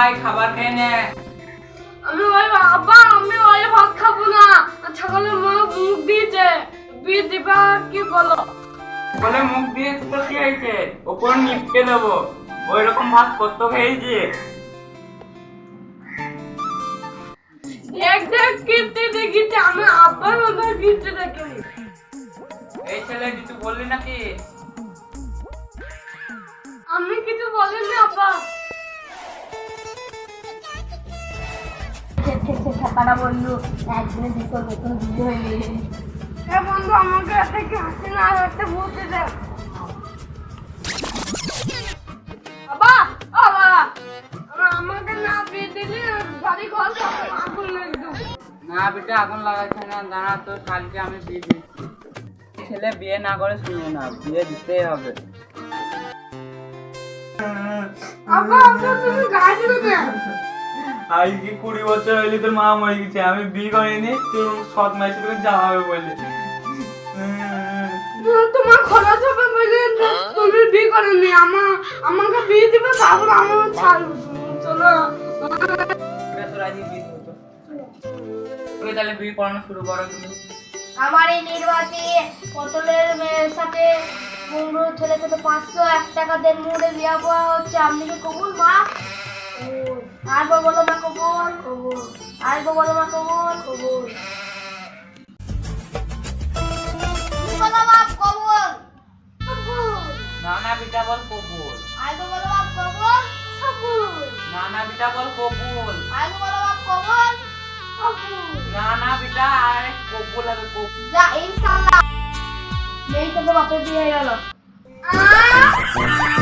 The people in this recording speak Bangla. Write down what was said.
আয় খাবার খেয়ে নেয় আমি ওই বাবা আমি ওই ভাত খাব না। সকালে মুখ মুখ দিয়েছে। বিয়ে দিবা কি বলো? বলে মুখ দিয়ে তো কি ওপর নিপকে দেবো। ওই রকম ভাত কত খেয়েছি। এক আব্বার মতো এই ছেলে কিছু বললি নাকি? আমি কিছু বলিনি টাকাটা বলল একদিনে দুটো নতুন বিয়ে হয়ে এ বন্ধু আমাকে একটা কি হাসি না আর একটা বলতে দে। বাবা বাবা আমাকে না বিয়ে দিলে বাড়ি ঘর আগুন না বেটা আগুন লাগাচ্ছে না। দাঁড়া তো কালকে আমি বিয়ে দিচ্ছি। ছেলে বিয়ে না করে শুনব না বিয়ে দিতেই হবে। আব্বা আব্বা তুমি গাড়ি দেবে আজকে কুড়ি বছর হইলে তোর মা মরে গেছে? আমি বিয়ে করিনি তোর সৎ মাসে তোকে যাওয়া হবে বলে তোমার খরচ হবে বলে তুমি বিয়ে করেনি। আমার আমাকে বিয়ে দিবে তারপর আমার ছাড়বো। চলো। তাহলে বিয়ে পড়ানো শুরু করো কিন্তু। আমার এই নির্বাচে পটলের মেয়ের সাথে কুমড়ো ছেলে সাথে পাঁচশো এক টাকা দেন মুড়ে বিয়া করা হচ্ছে। আপনি কি কবুল মা? আর বলো কবুল আর বলো মা কবুল কবুল বলো বাপ কবুল কবুল না না বেটা বল কবুল। আর বলো বাপ কবুল। কবুল না না বল কবুল। আর বলো বাপ কবুল কবুল না না বেটা আরে কবুল হবে কবুল যা ইনশাআল্লাহ এই তো বাপের বিয়ে হয়ে গেল। আ?